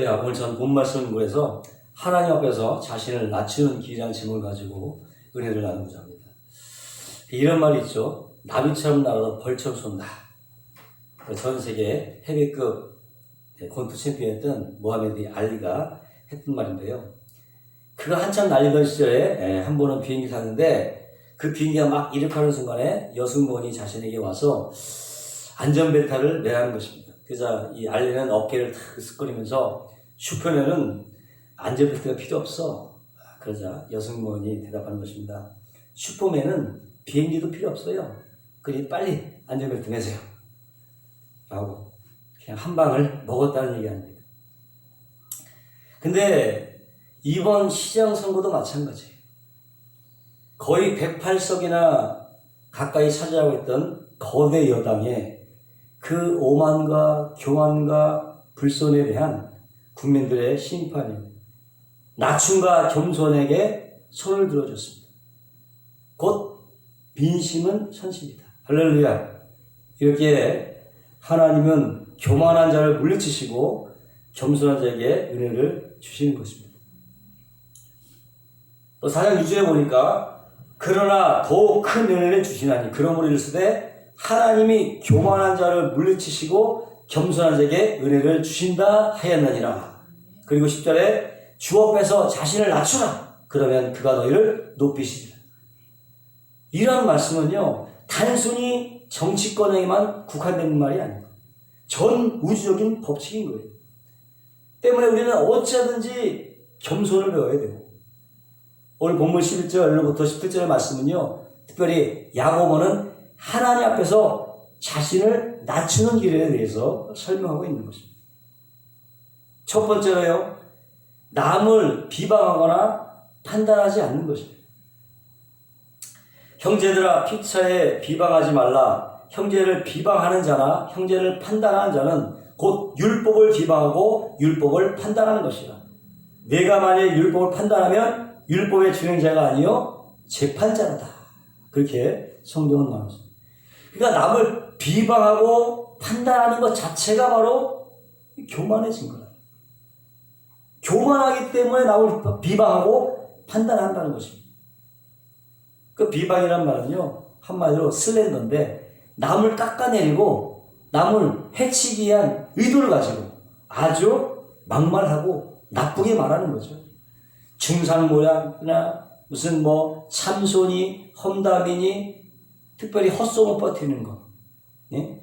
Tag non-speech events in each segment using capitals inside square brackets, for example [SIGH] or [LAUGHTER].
할렐루야. 오늘 전본 말씀을 구해서 하나님 앞에서 자신을 낮추는 제목을 가지고 은혜를 나누고자 합니다. 이런 말이 있죠. 나비처럼 날아도 벌처럼 쏜다. 전 세계 헤비급 권투 챔피언이었던 모하메드 알리가 했던 말인데요. 그가 한참 날리던 시절에 예, 한 번은 비행기 탔는데 그 비행기가 막 이륙하는 순간에 여승무원이 자신에게 와서 안전벨트를 매라는 것입니다. 그래서 이 알리는 어깨를 탁 으쓱거리면서 슈퍼맨은 안전벨 트가 필요 없어. 그러자 여승무원이 대답하는 것입니다. 슈퍼맨은 비행기도 필요 없어요. 그니 빨리 안전벨트 매세요. 라고 그냥 한 방을 먹었다는 얘기 아닙니까? 근데 이번 시장 선거도 마찬가지예요. 거의 108석이나 가까이 차지하고 있던 거대 여당의 그 오만과 교만과 불손에 대한 국민들의 심판이 낮춤과 겸손에게 손을 들어줬습니다. 곧 민심은 천십니다. 할렐루야. 이렇게 하나님은 교만한 자를 물리치시고 겸손한 자에게 은혜를 주시는 것입니다. 또 사장 2주에 보니까 그러나 더욱 큰 은혜를 주시나니 그러므로 이르시되 하나님이 교만한 자를 물리치시고 겸손한 자에게 은혜를 주신다 하였느니라. 그리고 10절에 주 앞에서 자신을 낮추라. 그러면 그가 너희를 높이시리라. 이런 말씀은요, 단순히 정치권에만 국한된 말이 아닙니다. 전 우주적인 법칙인 거예요. 때문에 우리는 어찌하든지 겸손을 배워야 되고, 오늘 본문 11절로부터 17절의 말씀은요, 특별히 야고보는 하나님 앞에서 자신을 낮추는 길에 대해서 설명하고 있는 것입니다. 첫 번째로요, 남을 비방하거나 판단하지 않는 것입니다. 형제들아 피차에 비방하지 말라. 형제를 비방하는 자나 형제를 판단하는 자는 곧 율법을 비방하고 율법을 판단하는 것이라. 내가 만일 율법을 판단하면 율법의 준행자가 아니요 재판자로다. 그렇게 성경은 말합니다. 그러니까 남을 비방하고 판단하는 것 자체가 바로 교만해진 거예요. 교만하기 때문에 남을 비방하고 판단한다는 것입니다. 그 비방이란 말은요, 한마디로 슬렌더인데, 남을 깎아내리고, 남을 해치기 위한 의도를 가지고 아주 막말하고 나쁘게 말하는 거죠. 중상 모양이나 무슨 뭐 참손이, 험담이니, 특별히 헛소문 퍼뜨리는 거. 예?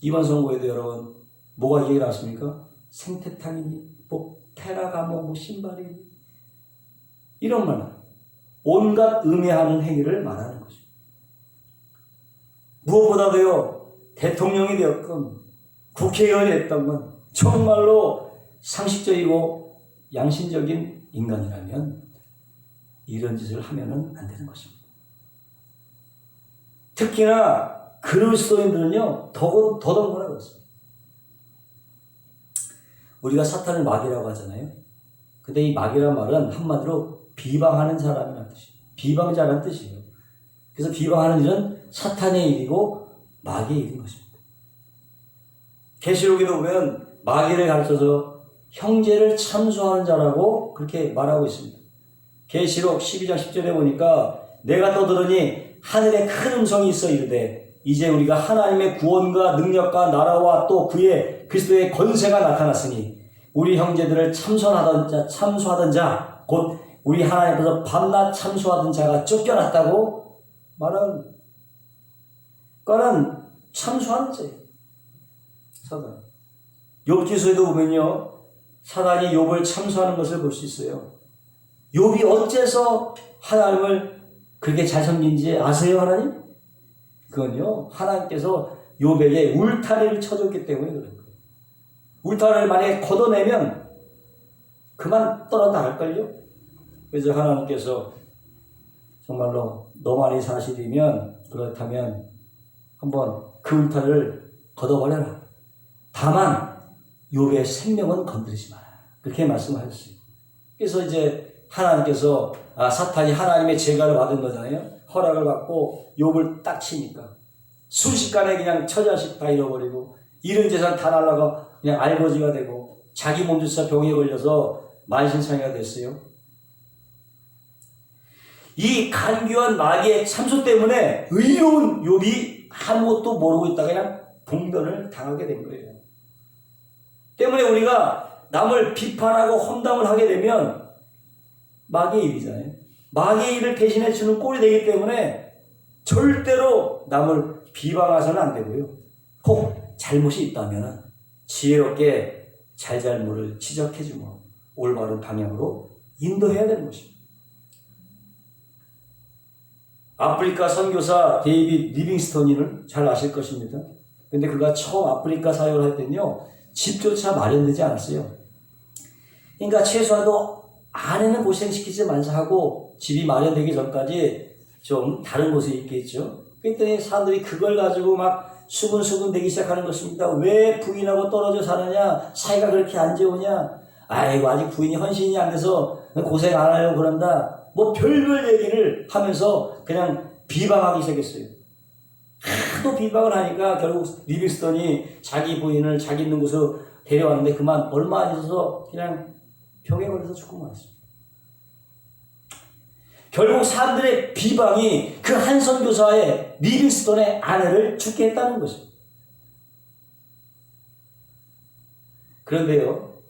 이번 선거에도 여러분, 뭐가 얘기 나왔습니까? 생태탕이니, 뭐, 페라가모, 뭐, 신발이니. 이런 말. 온갖 음해하는 행위를 말하는 것입니다. 무엇보다도요, 대통령이 되었건, 국회의원이 됐던 정말로 상식적이고 양심적인 인간이라면 이런 짓을 하면은 안 되는 것입니다. 특히나 그리스도인들은요, 더, 더더구나 그렇습니다. 우리가 사탄을 마귀라고 하잖아요. 근데 이 마귀란 말은 한마디로 비방하는 사람이라는 뜻이에요. 비방자라는 뜻이에요. 그래서 비방하는 일은 사탄의 일이고 마귀의 일인 것입니다. 계시록에도 보면 마귀를 가르쳐서 형제를 참수하는 자라고 그렇게 말하고 있습니다. 계시록 12장 10절에 보니까 내가 떠들으니 하늘에 큰 음성이 있어 이르되 이제 우리가 하나님의 구원과 능력과 나라와 또 그의 그리스도의 권세가 나타났으니 우리 형제들을 참선하던 자 참수하던 자 곧 우리 하나님 앞에서 밤낮 참수하던 자가 쫓겨났다고 말하는 그거는 참수하는 자예요. 사단. 욥기서에도 보면요. 사단이 욥을 참수하는 것을 볼 수 있어요. 욥이 어째서 하나님을 잘 섬긴지 아세요, 하나님? 그건요. 하나님께서 욥에게 울타리를 쳐줬기 때문에 그런 거예요. 울타리를 만약에 걷어내면 그만 떨어나갈걸요? 그래서 하나님께서 정말로 너만이 사실이면 그렇다면 한번 그 울타리를 걷어버려라. 다만 욥의 생명은 건드리지 마라. 그렇게 말씀하셨어요. 그래서 이제 하나님께서 아, 사탄이 하나님의 제가를 받은 거잖아요. 허락을 받고 욥을 딱 치니까 순식간에 그냥 처자식 다 잃어버리고 이런 재산 다 날라가 그냥 알거지가 되고 자기 몸조차 병에 걸려서 만신창이가 됐어요. 이 간교한 마귀의 참소 때문에 의로운 욥이 아무것도 모르고 있다가 그냥 봉변을 당하게 된 거예요. 때문에 우리가 남을 비판하고 험담을 하게 되면 마귀의 일이잖아요. 마귀의 일을 대신해 주는 꼴이 되기 때문에 절대로 남을 비방해서는 안 되고요. 혹 잘못이 있다면 지혜롭게 잘잘못을 지적해주고 올바른 방향으로 인도해야 되는 것입니다. 아프리카 선교사 데이빗 리빙스턴이를 잘 아실 것입니다. 근데 그가 처음 아프리카 사역을 할 때는요, 집조차 마련되지 않았어요. 그러니까 최소한도 아내는 고생시키지 말자 하고 집이 마련되기 전까지 좀 다른 곳에 있겠죠. 그랬더니 사람들이 그걸 가지고 막 수근수근 되기 시작하는 것입니다. 왜 부인하고 떨어져 사느냐? 사이가 그렇게 안 좋으냐? 아이고, 아직 부인이 헌신이 안 돼서 고생 안 하려고 그런다. 뭐 별별 얘기를 하면서 그냥 비방하기 시작했어요. 하도 비방을 하니까 결국 리빙스턴이 자기 부인을 자기 있는 곳으로 데려왔는데 그만 얼마 안 있어서 그냥 병에 걸려서 죽고 말았어요. 결국 사람들의 비방이 그 한 선 교사의 리빙스턴의 아내를 죽게 했다는 거죠. 그런데요,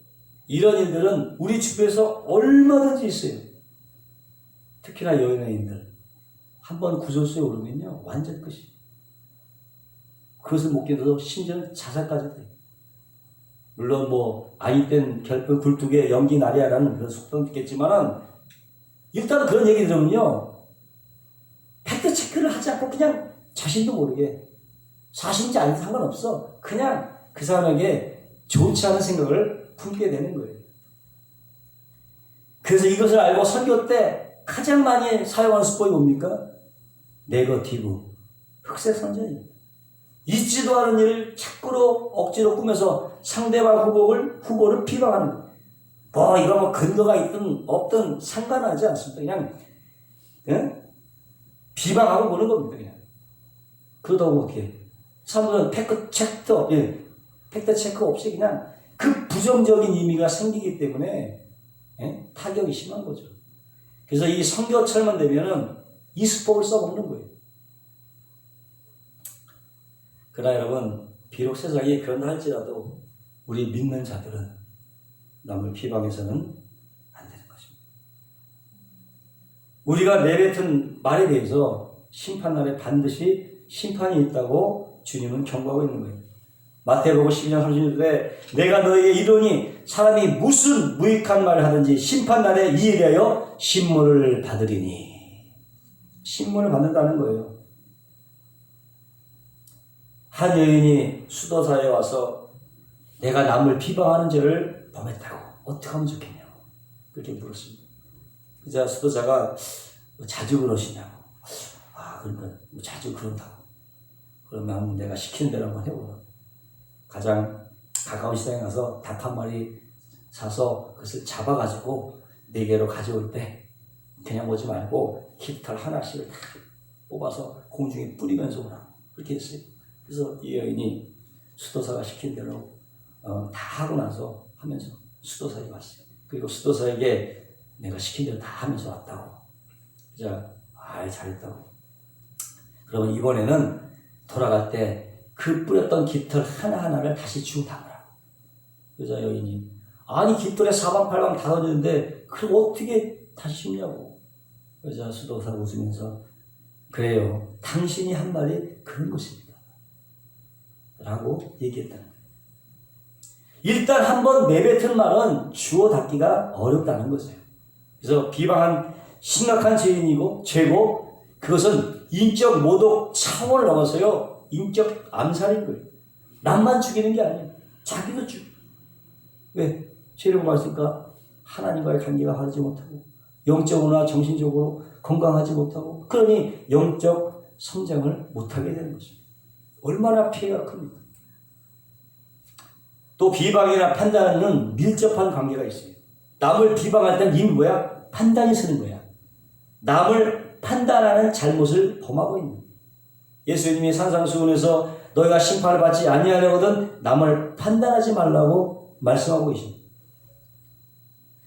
이런 일들은 우리 주변에서 얼마든지 있어요. 특히나 여행인들 한번 구설수에 오르면요 완전 끝이. 그것을 못 견뎌서 심지어는 자살까지 돼요. 물론 뭐 아이 땐 결핍 굴뚝에 연기 나리야라는 그런 속담도 있겠지만은 일단 그런 얘기 들으면요 팩트 체크를 하지 않고 그냥 자신도 모르게 사실인지 아닌지 상관없어. 그냥 그 사람에게 좋지 않은 생각을 품게 되는 거예요. 그래서 이것을 알고 선교 때 가장 많이 사용하는 수법이 뭡니까? 네거티브, 흑색 선전입니다. 있지도 않은 일을 자꾸로 억지로 꾸며서 상대방 후보를, 후보를 비방하는 거예요. 뭐, 이거 뭐 근거가 있든 없든 상관하지 않습니다. 그냥, 예? 비방하고 보는 겁니다. 그냥. 그러다 보면 어떻게? 사람들은 팩트 체크, 예, 팩트 체크 없이 그냥 그 부정적인 의미가 생기기 때문에 예? 타격이 심한 거죠. 그래서 이 성교철만 되면은 이 수법을 써먹는 거예요. 그러나 여러분, 비록 세상이 그런다 할지라도 우리 믿는 자들은 남을 비방해서는 안 되는 것입니다. 우리가 내뱉은 말에 대해서 심판날에 반드시 심판이 있다고 주님은 경고하고 있는 거예요. 마태복음 12장 36절에 내가 너에게 이르니 사람이 무슨 무익한 말을 하든지 심판날에 이에 대하여 신문을 받으리니 신문을 받는다는 거예요. 한 여인이 수도사에 와서 내가 남을 비방하는 죄를 범했다고 어떻게 하면 좋겠냐고 그렇게 물었습니다. 그자 수도자가 뭐 자주 그러시냐고 아 그러니까 뭐 자주 그런다고 그러면 내가 시키는 대로 한번 해보라. 가장 가까운 시장에 가서 닭 한 마리 사서 그것을 잡아가지고 네 개로 가져올 때 그냥 오지 말고 깃털 하나씩을 다 뽑아서 공중에 뿌리면서 오라. 그렇게 했어요. 그래서 이 여인이 수도사가 시킨 대로 어, 다 하고 나서 하면서 수도사에 왔어요. 그리고 수도사에게 내가 시킨 대로 다 하면서 왔다고. 그자 아 잘했다고. 그러면 이번에는 돌아갈 때 그 뿌렸던 깃털 하나하나를 다시 주고 담으라. 여자 여인이 아니 깃털에 사방팔방 다 던졌는데 그럼 어떻게 다시 심냐고. 여자 수도사 웃으면서 그래요. 당신이 한 말이 그런 것입니다. 라고 얘기했다는 거예요. 일단 한번 내뱉은 말은 주워 닫기가 어렵다는 거죠. 그래서 비방한 심각한 죄인이고 죄고 그것은 인적 모독 차원을 넘어서요. 인적 암살인 거예요. 남만 죽이는 게 아니에요. 자기도 죽. 왜? 죄를 범했으니까 하나님과의 관계가 바르지 못하고 영적으로나 정신적으로 건강하지 못하고 그러니 영적 성장을 못하게 되는 것입니다. 얼마나 피해가 큽니까? 또 비방이나 판단은 밀접한 관계가 있어요. 남을 비방할 때는 이미 뭐야? 판단이 쓰는 거야. 남을 판단하는 잘못을 범하고 있는. 예수님이 산상수훈에서 너희가 심판을 받지 아니하려거든 남을 판단하지 말라고 말씀하고 계십니다.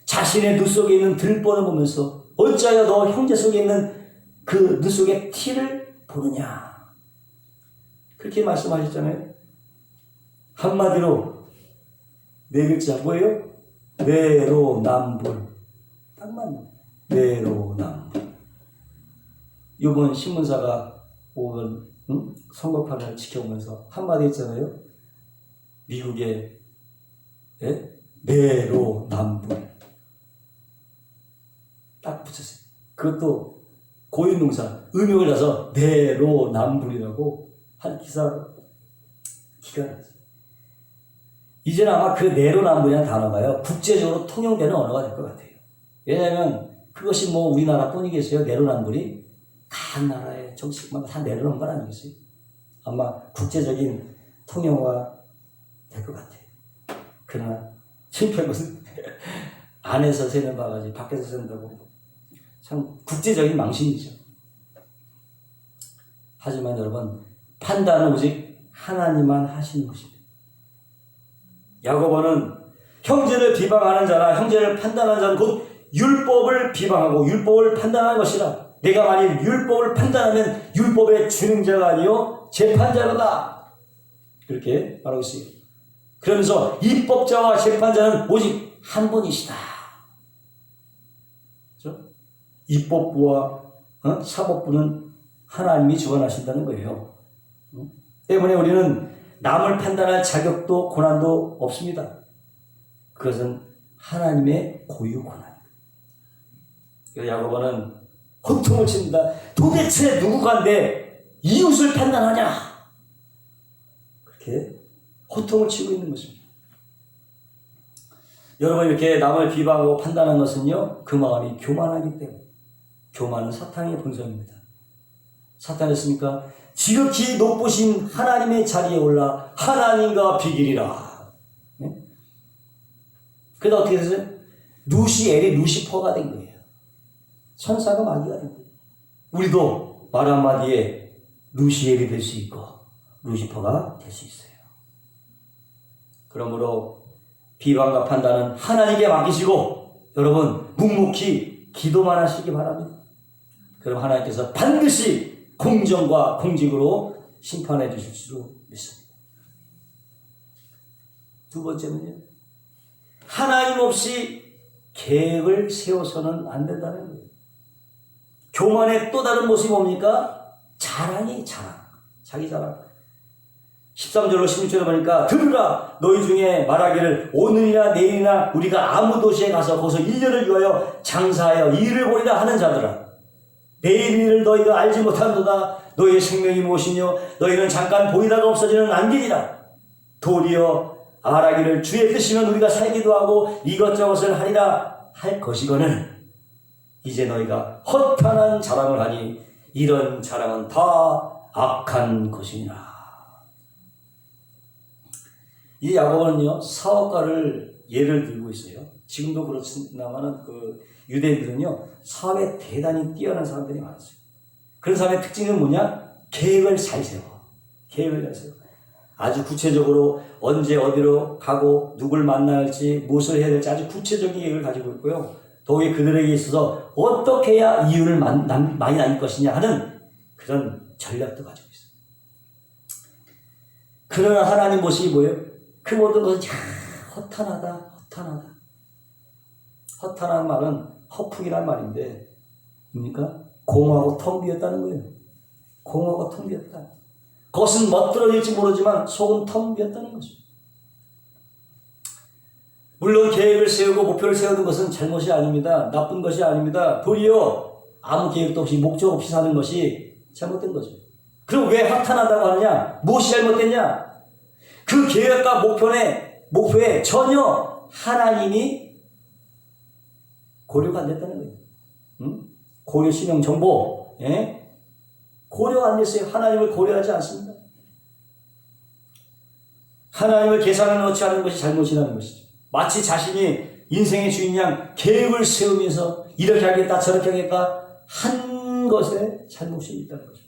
자신의 눈 속에 있는 들보를 보면서 어찌하여 너 형제 속에 있는 그 눈 속에 티를 보느냐. 그렇게 말씀하셨잖아요. 한마디로 네 글자 뭐예요? 내로남불. 딱 맞네. 내로남불. 이번 신문사가 오늘 응? 선거판을 지켜보면서 한마디 했잖아요. 미국의 예? 내로남불. 딱 붙였어요. 그것도 고유동사 음역을 나서 내로남불이라고 한 기사 났어요. 이제는 아마 그 내로남불이라는 단어가요 국제적으로 통용되는 언어가 될 것 같아요. 왜냐하면 그것이 뭐 우리나라뿐이겠어요. 내로남불이 각 나라의 정치만 다 내려놓은 건 아니겠어요. 아마 국제적인 통용화 될 것 같아요. 그러나 실패한 것은 [LAUGHS] 안에서 세는 바가지 밖에서 센다고 참 국제적인 망신이죠. 하지만 여러분 판단은 오직 하나님만 하시는 것입니다. 야고보는 형제를 비방하는 자나 형제를 판단하는 자는 곧 율법을 비방하고 율법을 판단하는 것이라. 내가 만일 율법을 판단하면 율법의 준행자가 아니요 재판자로다. 그렇게 말하고 있어요. 그러면서 입법자와 재판자는 오직 한 분이시다. 그렇죠? 입법부와 어? 사법부는 하나님이 주관하신다는 거예요. 응? 때문에 우리는 남을 판단할 자격도 고난도 없습니다. 그것은 하나님의 고유 고난입니다. 야고보는 호통을 칩니다. 도대체 누구가 내 이웃을 판단하냐? 그렇게 호통을 치고 있는 것입니다. 여러분 이렇게 남을 비방하고 판단하는 것은요 그 마음이 교만하기 때문에 교만은 사탄의 본성입니다. 사탄했습니까? 지극히 높으신 하나님의 자리에 올라 하나님과 비기리라. 네? 그래서 어떻게 됐어요? 루시엘이 루시퍼가 된 거예요. 천사가 마귀가 된 거예요. 우리도 말 한마디에 루시엘이 될 수 있고 루시퍼가 될 수 있어요. 그러므로 비방과 판단은 하나님께 맡기시고 여러분 묵묵히 기도만 하시기 바랍니다. 그럼 하나님께서 반드시 공정과 공직으로 심판해 주실 줄 믿습니다. 두 번째는요. 하나님 없이 계획을 세워서는 안 된다는 거예요. 교만의 또 다른 모습이 뭡니까? 자랑이 자랑. 자기 자랑. 13절로 16절에 보니까 들으라 너희 중에 말하기를 오늘이나 내일이나 우리가 아무 도시에 가서 거기서 1년을 위하여 장사하여 일을 보리라 하는 자들아 내일 일을 너희가 알지 못한도다. 너희의 생명이 무엇이뇨? 너희는 잠깐 보이다가 없어지는 안개니라. 도리어 말하기를 주의 뜻이면 우리가 살기도 하고 이것저것을 하리라 할 것이거늘. 이제 너희가 허탄한 자랑을 하니 이런 자랑은 다 악한 것이니라. 이 야고보는요 사업가를 예를 들고 있어요. 지금도 그렇지만은 그 유대인들은요 사업에 대단히 뛰어난 사람들이 많았어요. 그런 사람의 특징은 뭐냐? 계획을 잘 세워. 계획을 잘 세워. 아주 구체적으로 언제 어디로 가고 누굴 만날지 무엇을 해야 될지 아주 구체적인 계획을 가지고 있고요. 더욱이 그들에게 있어서 어떻게 해야 이윤을 많이 남길 것이냐 하는 그런 전략도 가지고 있어요. 그러나 하나님 모습이 뭐예요? 그 모든 것은 야, 허탄하다, 허탄하다. 허탄한 말은 허풍이란 말인데, 뭡니까? 공하고 텅 비었다는 거예요. 공하고 텅 비었다. 겉은 멋들어질지 모르지만 속은 텅 비었다는 거죠. 물론 계획을 세우고 목표를 세우는 것은 잘못이 아닙니다. 나쁜 것이 아닙니다. 도리어 아무 계획도 없이 목적 없이 사는 것이 잘못된 거죠. 그럼 왜 허탄하다고 하느냐? 무엇이 잘못됐냐? 그 계획과 목표에, 목표에 전혀 하나님이 고려가 안 됐다는 거예요. 응? 고려 신용 정보, 예? 고려가 안 됐어요. 하나님을 고려하지 않습니다. 하나님을 계산에 넣지 않는 것이 잘못이라는 것이죠. 마치 자신이 인생의 주인 양 계획을 세우면서 이렇게 하겠다 저렇게 하겠다 한 것에 잘못이 있다는 거죠.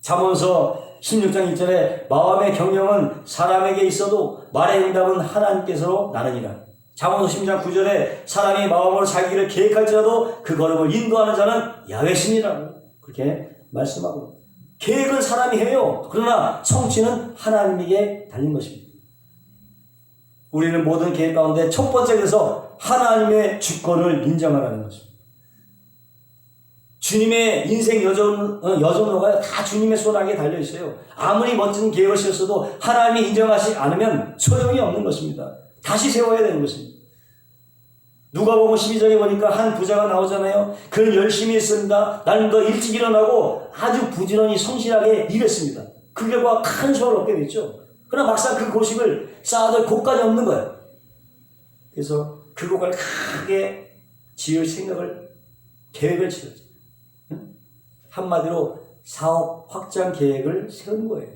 잠언서 16장 1절에 마음의 경영은 사람에게 있어도 말의 응답은 하나님께서로 나느니라. 잠언서 10장 9절에 사람이 마음으로 자기 길을 계획할지라도 그 걸음을 인도하는 자는 야외신이라고 그렇게 말씀하고 계획은 사람이 해요. 그러나 성취는 하나님에게 달린 것입니다. 우리는 모든 계획 가운데 첫 번째 그래서 하나님의 주권을 인정하라는 것입니다. 주님의 인생 여정, 어, 여정로가 다 주님의 손아귀에 달려 있어요. 아무리 멋진 계획을 세웠어도 하나님이 인정하지 않으면 소용이 없는 것입니다. 다시 세워야 되는 것입니다. 누가 보면 12장에 보니까 한 부자가 나오잖아요. 그는 열심히 했습니다. 나는 더 일찍 일어나고 아주 부지런히 성실하게 일했습니다. 그 결과 큰 수확을 얻게 됐죠. 그러나 막상 그 고식을 쌓아둘 곳간이 없는 거예요. 그래서 그 곳간을 크게 지을 생각을, 계획을. 응? 한마디로 사업 확장 계획을 세운 거예요.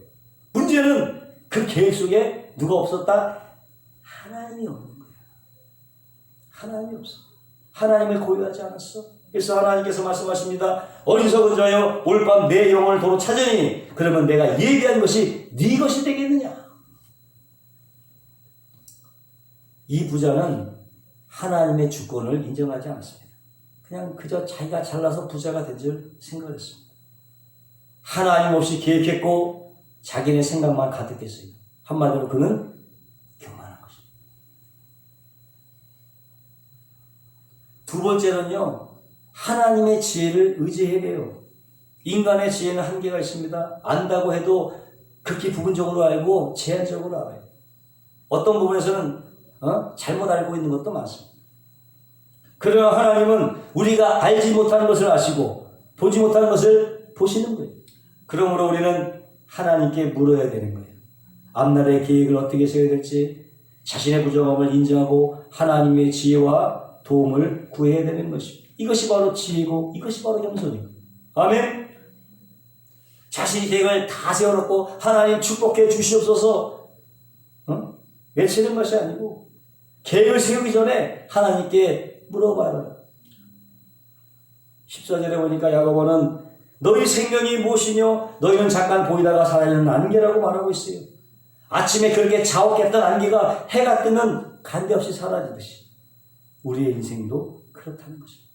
문제는 그 계획 속에 누가 없었다? 하나님이 없는 거예요. 하나님이 없어. 하나님을 고려하지 않았어. 그래서 하나님께서 말씀하십니다. 어리석은 자여 올밤 내 영혼을 도로 찾으니 그러면 내가 예비한 것이 네 것이 되겠느냐. 이 부자는 하나님의 주권을 인정하지 않았습니다. 그냥 그저 자기가 잘나서 부자가 된 줄 생각했습니다. 하나님 없이 계획했고 자기네 생각만 가득했어요. 한마디로 그는 교만한 것입니다. 두 번째는요, 하나님의 지혜를 의지해야 돼요. 인간의 지혜는 한계가 있습니다. 안다고 해도 극히 부분적으로 알고 제한적으로 알아요. 어떤 부분에서는 어? 잘못 알고 있는 것도 많습니다. 그러나 하나님은 우리가 알지 못하는 것을 아시고 보지 못하는 것을 보시는 거예요. 그러므로 우리는 하나님께 물어야 되는 거예요. 앞날의 계획을 어떻게 세워야 될지 자신의 부정함을 인정하고 하나님의 지혜와 도움을 구해야 되는 것입니다. 이것이 바로 지혜고 이것이 바로 겸손이고 아멘. 자신이 계획을 다 세워놓고 하나님 축복해 주시옵소서 어? 외치는 것이 아니고 계획을 세우기 전에 하나님께 물어봐라. 14절에 보니까 야고보는 너희 생명이 무엇이뇨? 너희는 잠깐 보이다가 사라지는 안개라고 말하고 있어요. 아침에 그렇게 자욱했던 안개가 해가 뜨면 간데없이 사라지듯이 우리의 인생도 그렇다는 것입니다.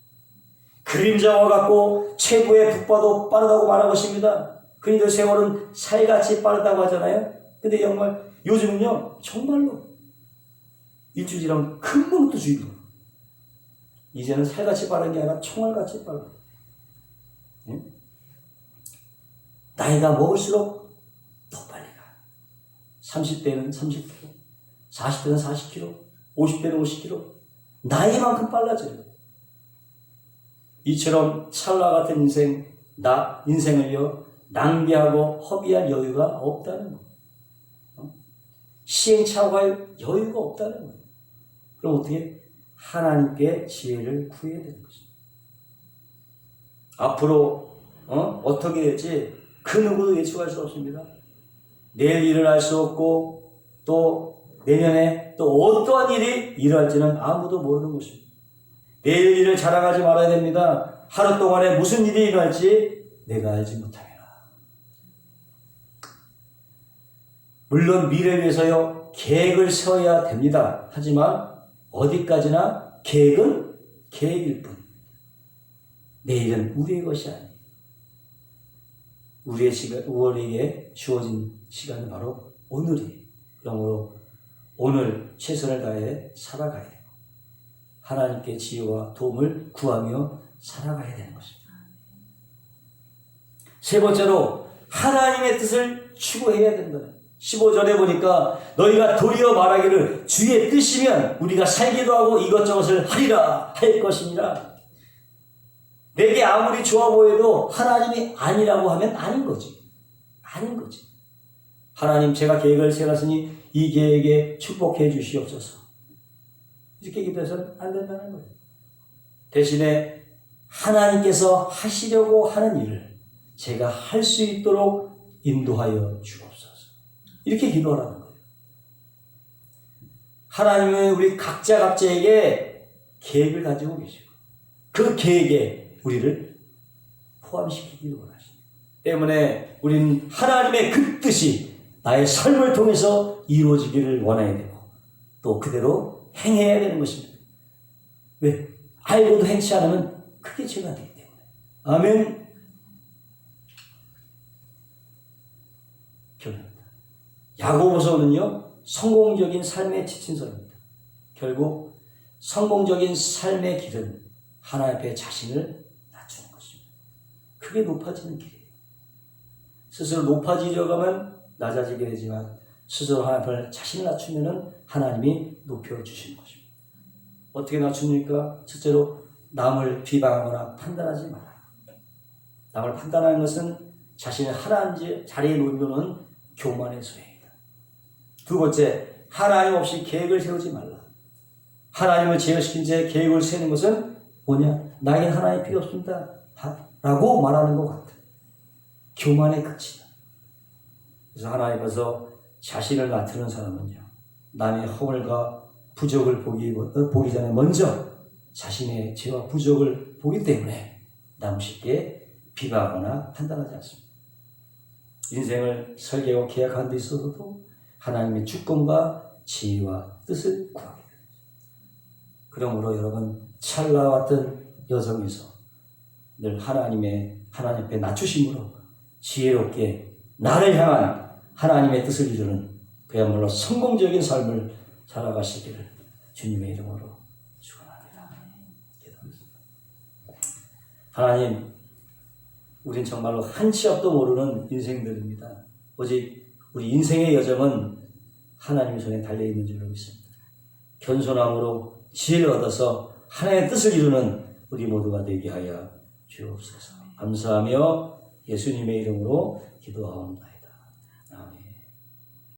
그림자와 같고 최고의 북바도 빠르다고 말한 것입니다. 그런데 세월은 살같이 빠르다고 하잖아요. 근데 정말 요즘은요 정말로 일주일 지나면 금방 또 주의보. 이제는 살같이 빠른 게 아니라 총알같이 빨라. 예? 나이가 먹을수록 더 빨리 가. 30대는 30km, 40대는 40km, 50대는 50km. 나이만큼 빨라져요. 이처럼 찰나 같은 인생, 나, 인생을요, 낭비하고 허비할 여유가 없다는 거예요. 어? 시행착오할 여유가 없다는 거예요. 그럼 어떻게? 하나님께 지혜를 구해야 되는 것입니다. 앞으로, 어? 어떻게 될지 그 누구도 예측할 수 없습니다. 내일 일을 알수 없고, 또 내년에 또 어떠한 일이 일어날지는 아무도 모르는 것입니다. 내일 일을 자랑하지 말아야 됩니다. 하루 동안에 무슨 일이 일어날지 내가 알지 못합니다. 물론 미래를 위해서요, 계획을 세워야 됩니다. 하지만 어디까지나 계획은 계획일 뿐. 내일은 우리의 것이 아니에요. 우리의 시간, 우리에게 주어진 시간은 바로 오늘이에요. 그러므로 오늘 최선을 다해 살아가야 돼요. 하나님께 지혜와 도움을 구하며 살아가야 되는 것입니다. 세 번째로 하나님의 뜻을 추구해야 된다. 15절에 보니까 너희가 도리어 말하기를 주의 뜻이면 우리가 살기도 하고 이것저것을 하리라 할 것이니라. 내게 아무리 좋아 보여도 하나님이 아니라고 하면 아닌 거지. 아닌 거지. 하나님 제가 계획을 세웠으니 이 계획에 축복해 주시옵소서. 이렇게 기도해서는 안 된다는 거예요. 대신에 하나님께서 하시려고 하는 일을 제가 할 수 있도록 인도하여 주옵소서. 이렇게 기도하라는 거예요. 하나님은 우리 각자 각자에게 계획을 가지고 계시고 그 계획에 우리를 포함시키기를 원하십니다. 때문에 우리는 하나님의 그 뜻이 나의 삶을 통해서 이루어지기를 원해야 되고 또 그대로 행해야 되는 것입니다. 왜? 알고도 행치 않으면 크게 죄가 되기 때문에. 아멘. 결론입니다. 야고보서는요 성공적인 삶에 지친 사람입니다. 결국 성공적인 삶의 길은 하나님 앞에 자신을 낮추는 것입니다. 크게 높아지는 길이에요. 스스로 높아지려고 하면 낮아지게 되지만 스스로 하나님 앞에 자신을 낮추면은 하나님이 높여주시는 것입니다. 어떻게 낮춥니까? 첫째로 남을 비방하거나 판단하지 마라. 남을 판단하는 것은 자신의 하나님 자리에 놓는 교만의 소행이다. 두 번째, 하나님 없이 계획을 세우지 말라. 하나님을 제어시킨 채 계획을 세우는 것은 뭐냐? 나에겐 하나님 필요 없습니다. 다- 라고 말하는 것 같아. 교만의 끝이다. 그래서 하나님께서 자신을 나타내는 사람은요, 남의 허물과 부족을 보기, 어, 보기 전에 먼저 자신의 죄와 부족을 보기 때문에 남 쉽게 비방하거나 판단하지 않습니다. 인생을 설계하고 계약한 데 있어서도 하나님의 주권과 지혜와 뜻을 구하게 됩니다. 그러므로 여러분 찰나와 같은 여정에서 늘 하나님의 하나님 앞에 낮추심으로 지혜롭게 나를 향한 하나님의 뜻을 이루는 그야말로 성공적인 삶을 살아가시기를 주님의 이름으로 축원합니다. 기도하겠습니다. 하나님, 우린 정말로 한 치 앞도 모르는 인생들입니다. 오직 우리 인생의 여정은 하나님의 손에 달려 있는 줄 알고 있습니다. 겸손함으로 지혜를 얻어서 하나님의 뜻을 이루는 우리 모두가 되게 하여 주옵소서. 감사하며 예수님의 이름으로 기도하옵나이다.